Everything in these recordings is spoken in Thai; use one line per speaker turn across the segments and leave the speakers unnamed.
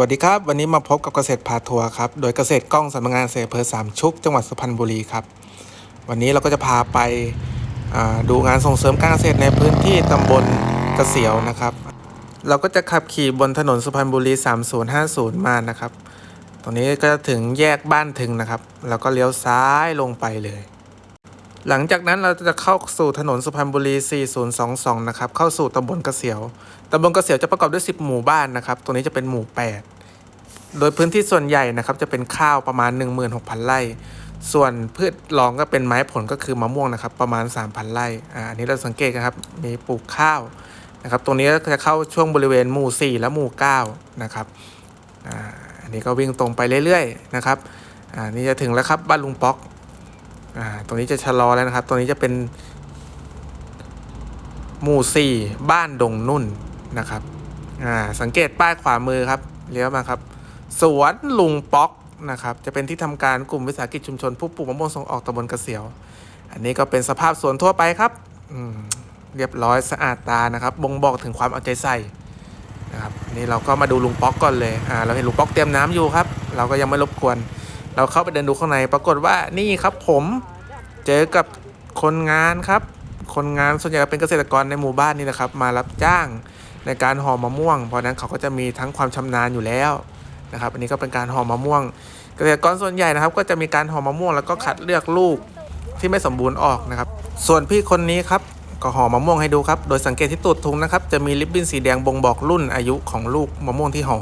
วัสดีครับ วันนี้มาพบกับเกษตรพาทัวร์ครับโดยเกษตรกล้องสำนักงานเกษตรอำเภอสามชุก จังหวัดสุพรรณบุรีครับ วันนี้เราก็จะพาไปดูงานส่งเสริมการเกษตรในพื้นที่ตำบลกระเสียวนะครับ เราก็จะขับขี่บนถนนสุพรรณบุรี 3050 มานะครับ ตรงนี้ก็จะถึงแยกบ้านถึงนะครับ แล้วก็เลี้ยวซ้ายลงไปเลย หลังจากนั้นเราจะเข้าสู่ถนนสุพรรณบุรี 4022 นะครับ เข้าสู่ตำบลกระเสียว ตำบลกระเสียวจะประกอบด้วย 10 หมู่บ้านนะครับตรงนี้จะเป็นหมู่ 8 โดยพื้นที่ส่วนใหญ่นะครับจะเป็นข้าวประมาณ 16,000 ไร่ ส่วนพืชรองก็เป็นไม้ผลก็คือมะม่วงนะครับ ประมาณ 3,000 ไร่ อ่า อันนี้เราสังเกตนะครับ มีปลูกข้าวนะครับ ตรงนี้ก็จะเข้าช่วงบริเวณหมู่ 4 และหมู่ 9 นะครับ อ่า อันนี้ก็วิ่งตรงไปเรื่อยๆ นะครับ อ่า นี่จะถึงแล้วครับบ้านลุงป๊อก อ่าตรงนี้จะชะลอแล้วนะครับ ตรงนี้จะเป็นหมู่4บ้านดงนุ่นนะครับอ่าสังเกตป้ายขวามือครับเลี้ยวมาครับ สวนลุงป๊อกนะครับ จะเป็นที่ทำการกลุ่มวิสาหกิจชุมชน ผู้ปลูกมะม่วงส่งออกตำบลกระเสียว อันนี้ก็เป็นสภาพสวนทั่วไปครับอืมเรียบร้อยสะอาดตานะครับ บ่งบอกถึงความเอาใจใส่นะครับนี่เราก็มาดูลุงป๊อกก่อนเลยอ่าเราเห็นลุงป๊อกเตรียมน้ำอยู่ครับ เราก็ยังไม่รบกวน เราเข้าไปเดินดูข้างในปรากฏว่านี่ครับผมเจอกับคนงานครับ คนงานส่วนใหญ่เป็นเกษตรกรในหมู่บ้านนี่นะครับ มารับจ้างในการห่อมะม่วง เพราะนั้นเขาก็จะมีทั้งความชำนาญอยู่แล้วนะครับ อันนี้ก็เป็นการห่อมะม่วง เกษตรกรส่วนใหญ่นะครับ ก็จะมีการห่อมะม่วงแล้วก็คัดเลือกลูกที่ไม่สมบูรณ์ออกนะครับ ส่วนพี่คนนี้ครับก็ห่อมะม่วงให้ดูครับ โดยสังเกตที่ตูดทุงนะครับ จะมีริบบิ้นสีแดงบ่งบอกรุ่นอายุของลูกมะม่วงที่ห่อ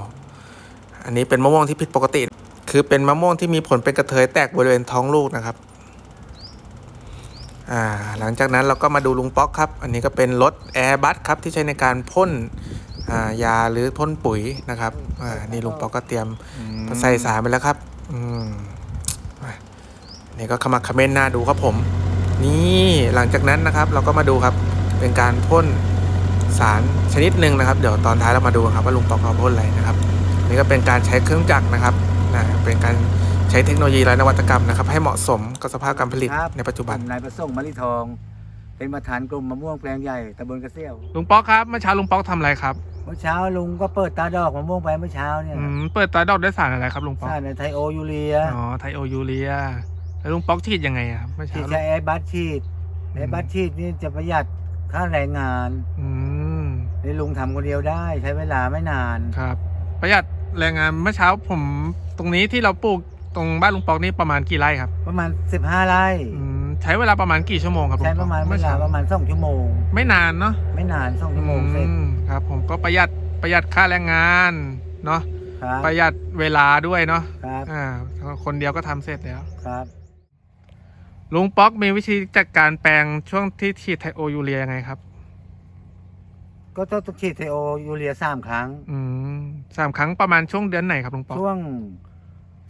อันนี้เป็นมะม่วงที่ผิดปกติ คือเป็นมะม่วงที่มีผลเป็นกระเทยแตกบริเวณท้องลูกนะครับ อ่า หลังจากนั้นเราก็มาดูลุงป๊อกครับ อันนี้ก็เป็นรถแอร์บัสครับที่ใช้ในการพ่นอ่ายาหรือพ่นปุ๋ยนะครับ อ่า นี่ลุงป๊อกก็เตรียมใส่สารไปแล้วครับ อืมอะนี่ก็ขมักเขม้นหน้าดูครับผม นี่หลังจากนั้นนะครับเราก็มาดูครับ เป็นการพ่นสารชนิดหนึ่งนะครับ เดี๋ยวตอนท้ายเรามาดูกันครับว่าลุงป๊อกเขาพ่นอะไรนะครับ นี่ก็เป็นการใช้เครื่องจักรนะครับ นะเป็นการใช้เทคโนโลยีและนวัตกรรมนะครับ ให้เหมาะสมกับสภาพการผลิต
ครับ
ในปัจจุบัน
ผมนายประสงค์มะลิทอง เป็นประธานกลุ่มมะม่วงแปลงใหญ่ตำบลกระเซี่ยว
ลุงป๊อกครับเมื่อเช้าลุงป๊อกทำอะไรครับ
เมื่อเช้าลุงก็เปิดตาดอกมะม่วงไปเมื่อเช้าเนี่ย
อืมเปิดตาดอกด้วยสารอะไรครับลุงป๊อก
ใช่ในไทโอยูเรีย
อ๋อไทโอยูเรียแล้วลุงป๊อกฉีดยังไงอะครับเมื่อ
ที่
เช้า
ใช้แอร์บัสฉีดแอร์บัสฉีดนี่จะประหยัดค่าแรงงาน
อืม
นี่ลุงทำคนเดียวได้ ใช้เวลาไม่นาน
ครับ ประหยัด แรงงานเมื่อเช้าผมตรงนี้ที่เราปลูกตรงบ้านลุงป๊อกนี่ประมาณกี่ไร่ครับ
ประมาณ 15ไร่
อืมใช้เวลาประมาณกี่ชั่วโมงครับลุง
ใช้
ป๊
ป
อก
ระมาณเว
เมื่อ
ลา
เช้า
ประมาณสองชั่วโมง
ไม่นานเนาะ
ไม่นานสองชั่วโมงเสร็จ
อืมครับ ผมก็ประหยัดประหยัดค่าแรงงานเนาะ
ครับ
ประหยัดเวลาด้วยเนาะ
ครับ
อ่าคนเดียวก็ทำเสร็จแล้ว
ครับ
ลุงป๊อกมีวิธีจัดการแปลงช่วงที่ฉีดไทโอยูเรียยังไงครับ
ก็ต้องฉีดไทโอยูเรียสามครั้ง
อืมสามครั้งประมาณช่วงเดือนไหนครับลุงป๊อก
ช่วง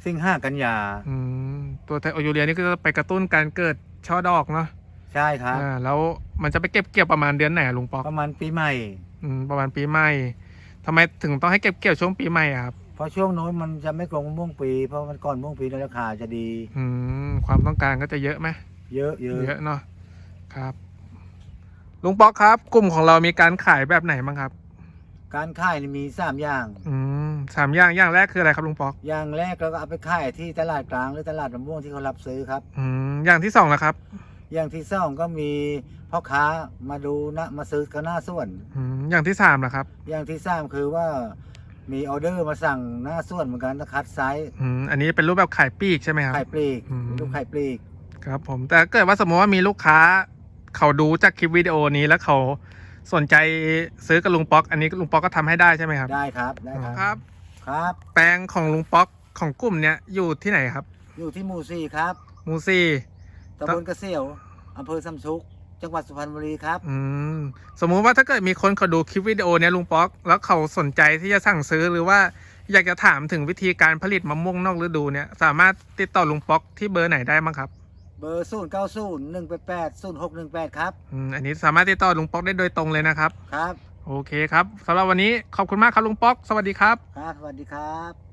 สิงหากันยา
อืมตัวไทโอยูเรียนี่ก็จะไปกระตุ้นการเกิดช่อดอกเนาะ
ใช่ครับ
อ่าแล้วมันจะไปเก็บเกี่ยวประมาณเดือนไหนอะลุงป๊อก
ประมาณปีใหม่
อืมประมาณปีใหม่ทำไมถึงต้องให้เก็บเกี่ยวช่วงปีใหม่อะครับ
เพราะช่วงโน้นมันจะไม่กลงมะม่วงปี เพราะมันก่อนมะม่วงปีแล้วราคาจะดี
อืมความต้องการก็จะเยอะไหม
เยอะเยอะ
เยอะเนาะครับ ลุงป๊อกครับ กลุ่มของเรามีการขายแบบไหนบ้างครับ
การขายนี่มีสามอย่าง
อืมสามอย่างอย่างแรกคืออะไรครับลุงป๊อก
อย่างแรกเราก็เอาไปขายที่ตลาดกลางหรือตลาดมะม่วงที่เขารับซื้อครับ
อืมอย่างที่สองนะครับ
อย่างที่สองก็มีพ่อค้ามาดูนะมาซื้อกันหน้าส่วน
อืมอย่างที่สามนะครับ
อย่างที่สามคือว่ามีออเดอร์มาสั่งหน้าส่วนเหมือนกันนะคัดไซส์
อืมอันนี้เป็นรูปแบบขายปลีกใช่ไหมครับ
ไข่ปลีก
อืม
ลูกไข่ปลีก
ครับผมแต่เกิดว่าสมมติว่ามีลูกค้า เขาดูจากคลิปวิดีโอนี้แล้วเขาสนใจซื้อกับลุงป๊อก อันนี้ลุงป๊อกก็ทำให้ได้ใช่ไหมครับ
ได้ครับได้ครับ
ครับ
ครับ
แปลงของลุงป๊อกของกลุ่มเนี้ยอยู่ที่ไหนครับ
อยู่ที่หมู่สี่ครับ
หมูซี่
ตำบลกระเสียวอำเภอสัมชุก จังหวัดสุพรรณบุรีครับ
อืมสมมุติว่าถ้าเกิดมีคนเขาดูคลิปวิดีโอเนี้ยลุงป๊อก แล้วเขาสนใจที่จะสั่งซื้อหรือว่าอยากจะถามถึงวิธีการผลิตมะม่วงนอกฤดูเนี่ยสามารถติดต่อลุงป๊อกที่เบอร์ไหนได้บ้างครับ
เบอร์ศูนย์เก้าศูนย์หนึ่งแปดแปดศูนย์หกหนึ่งแปดครับ
อืมอันนี้สามารถติดต่อลุงป๊อกได้โดยตรงเลยนะครับ
ครับ
โอเคครับสำหรับวันนี้ขอบคุณมากครับลุงป๊อก สวัสดีครับ
ครับ สวัสดีครับ